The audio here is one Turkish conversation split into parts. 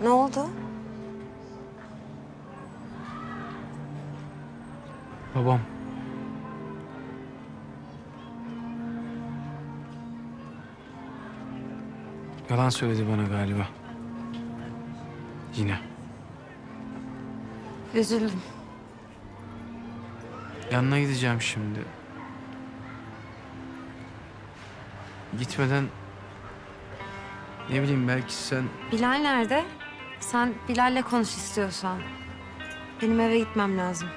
Ne oldu? Babam. Yalan söyledi bana galiba. Yine. Üzüldüm. Yanına gideceğim şimdi. Gitmeden ne bileyim belki sen Bilal nerede? Sen Bilal'le konuş istiyorsan. Benim eve gitmem lazım.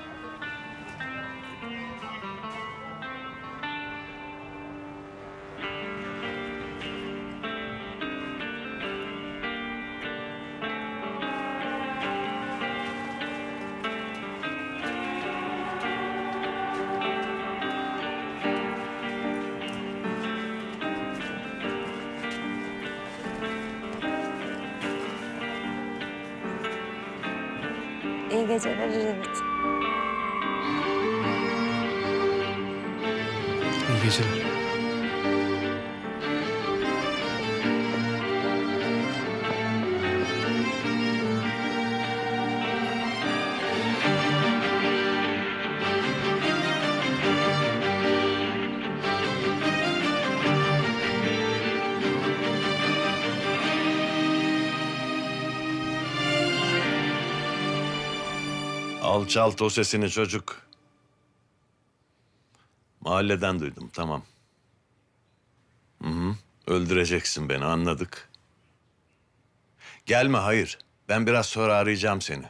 个人的日子你别这样 Alçalt o sesini çocuk. Mahalleden duydum tamam. Hı hı. Öldüreceksin beni anladık. Gelme hayır. Ben biraz sonra arayacağım seni.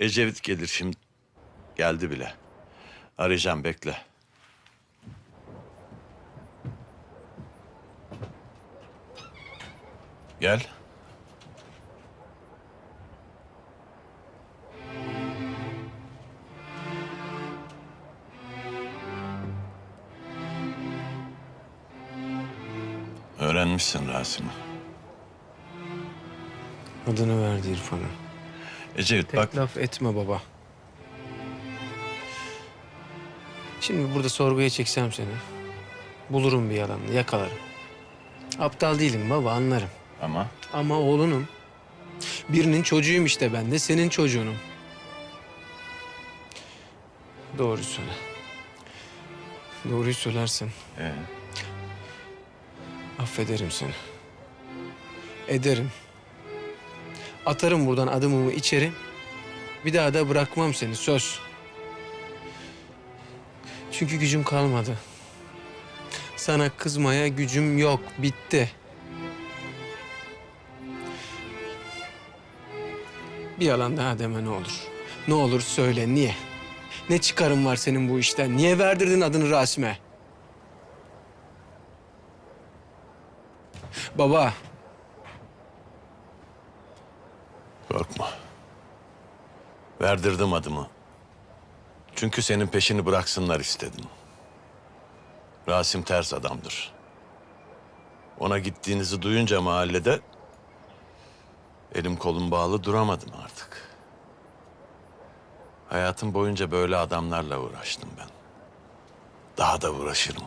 Ecevit gelir şimdi. Geldi bile. Arayacağım bekle. Gel. Öğrenmişsin Rasim'i. Adını verdi İrfan'a. Ecevit Tek bak laf etme baba. Şimdi burada sorguya çeksem seni. Bulurum bir yalanını, yakalarım. Aptal değilim baba, anlarım. ama Ama oğlunum. Birinin çocuğuyum işte ben de, senin çocuğunum. Doğru söyle. Doğruyu söylersen ee, affederim seni. Ederim. Atarım buradan adımımı içeri. Bir daha da bırakmam seni, söz. Çünkü gücüm kalmadı. Sana kızmaya gücüm yok, bitti. Bir yalan daha deme ne olur. Ne olur söyle, niye? Ne çıkarın var senin bu işten? Niye verdirdin adını Rasim'e? Baba, korkma. Verdirdim adımı. Çünkü senin peşini bıraksınlar istedim. Rasim ters adamdır. Ona gittiğinizi duyunca mahallede elim kolum bağlı duramadım artık. Hayatım boyunca böyle adamlarla uğraştım ben. Daha da uğraşırım.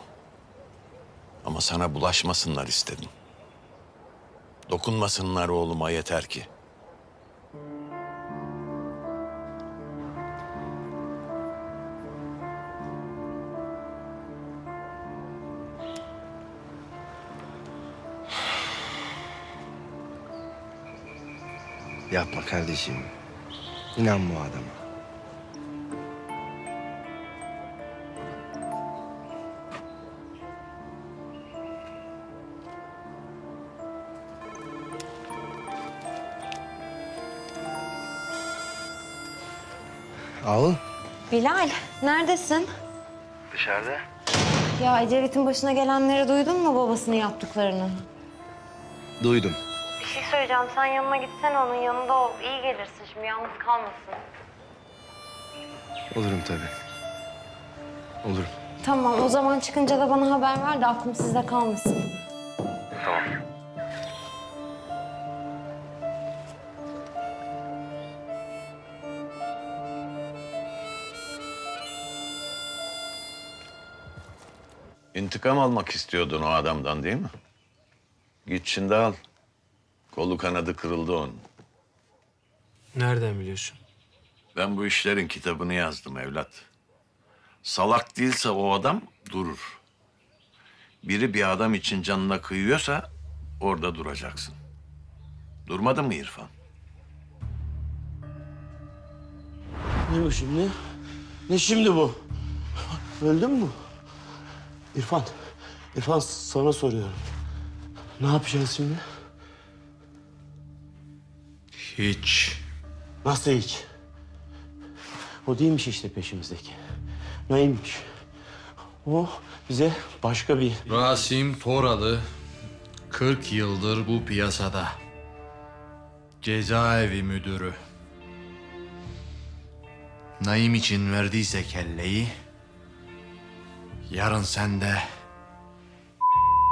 Ama sana bulaşmasınlar istedim. Dokunmasınlar oğluma yeter ki. Yapma kardeşim. İnan bu adama. Ağıl. Bilal, neredesin? Dışarıda. Ya Ecevit'in başına gelenleri duydun mu babasının yaptıklarını? Duydum. Bir şey söyleyeceğim. Sen yanına gitsene onun yanında ol. İyi gelirsin şimdi yalnız kalmasın. Olurum tabii. Olurum. Tamam o zaman çıkınca da bana haber ver de aklım sizde kalmasın. İntikam almak istiyordun o adamdan değil mi? Git şimdi al. Kolu kanadı kırıldı onun. Nereden biliyorsun? Ben bu işlerin kitabını yazdım evlat. Salak değilse o adam durur. Biri bir adam için canına kıyıyorsa orada duracaksın. Durmadın mı İrfan? Ne bu şimdi? Ne şimdi bu? Öldün mü? İrfan, İrfan sana soruyorum. Ne yapacağız şimdi? Hiç. Nasıl hiç? O değilmiş işte peşimizdeki. Neymiş? O bize başka bir... Rasim Toralı 40 yıldır bu piyasada. Cezaevi müdürü. Naim için verdiyse kelleyi, yarın sen de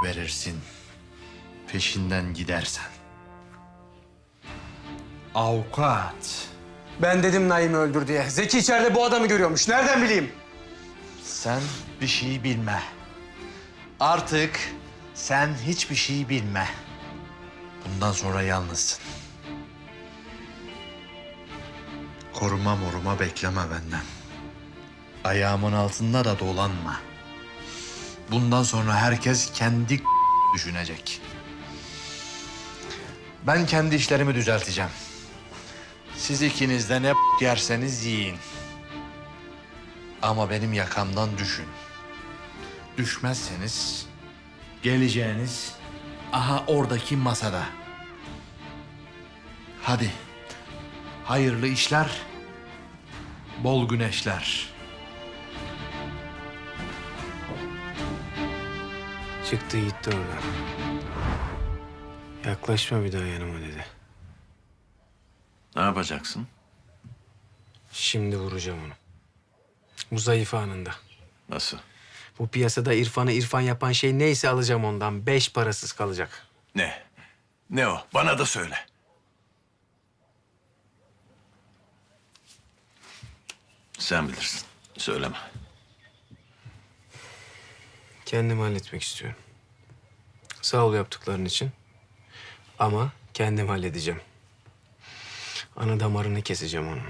verirsin. Peşinden gidersen. Avukat. Ben dedim Naim'i öldür diye. Zeki içeride bu adamı görüyormuş. Nereden bileyim? Sen bir şey bilme. Artık sen hiçbir şey bilme. Bundan sonra yalnızsın. Koruma moruma bekleme benden. Ayağımın altında da dolanma. Bundan sonra herkes kendi düşünecek. Ben kendi işlerimi düzelteceğim. Siz ikiniz de ne yerseniz yiyin. Ama benim yakamdan düşün. Düşmezseniz geleceğiniz aha oradaki masada. Hadi. Hayırlı işler. Bol güneşler. Çıktı gitti oradan. Yaklaşma bir daha yanıma dedi. Ne yapacaksın? Şimdi vuracağım onu. Bu zayıf anında. Nasıl? Bu piyasada İrfan'ı İrfan yapan şey neyse alacağım ondan. Beş parasız kalacak. Ne? Ne o? Bana da söyle. Sen bilirsin. Söyleme. Kendim halletmek istiyorum. Sağ ol yaptıkların için. Ama kendim halledeceğim. Ana damarını keseceğim onun.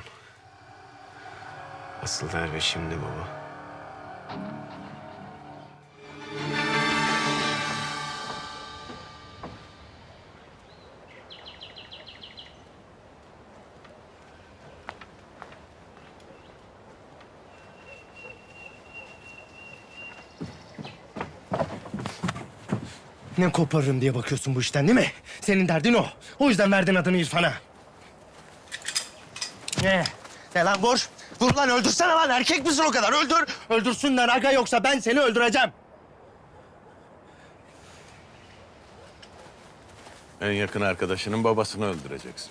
Asıl darbe şimdi baba. Ne koparırım diye bakıyorsun bu işten değil mi? Senin derdin o. O yüzden verdin adını İrfan'a. Ne? Ne lan vur. Vur lan öldürsene lan. Erkek misin o kadar? Öldür. Öldürsünler aga yoksa ben seni öldüreceğim. En yakın arkadaşının babasını öldüreceksin.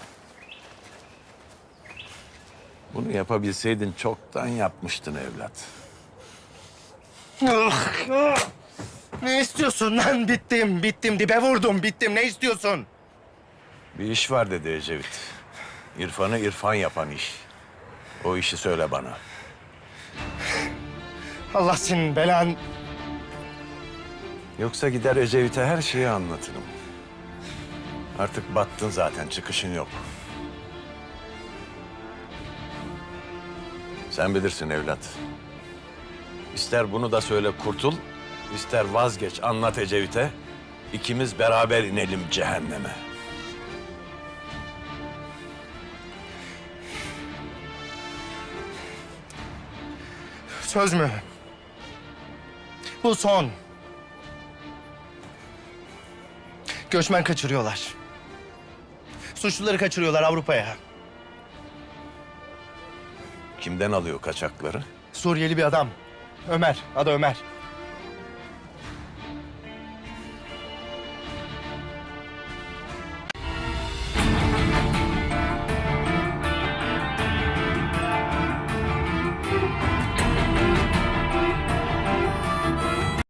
Bunu yapabilseydin çoktan yapmıştın evlat. Ne istiyorsun lan? Bittim, bittim. Dibe vurdum, bittim. Ne istiyorsun? Bir iş var dedi Ecevit. İrfan'ı İrfan yapan iş. O işi söyle bana. Allah senin belan... Yoksa gider Ecevit'e her şeyi anlatırım. Artık battın zaten, çıkışın yok. Sen bilirsin evlat. İster bunu da söyle kurtul, ister vazgeç anlat Ecevit'e. İkimiz beraber inelim cehenneme. Söz mü? Bu son. Göçmen kaçırıyorlar. Suçluları kaçırıyorlar Avrupa'ya. Kimden alıyor kaçakları? Suriyeli bir adam. Ömer. Adı Ömer.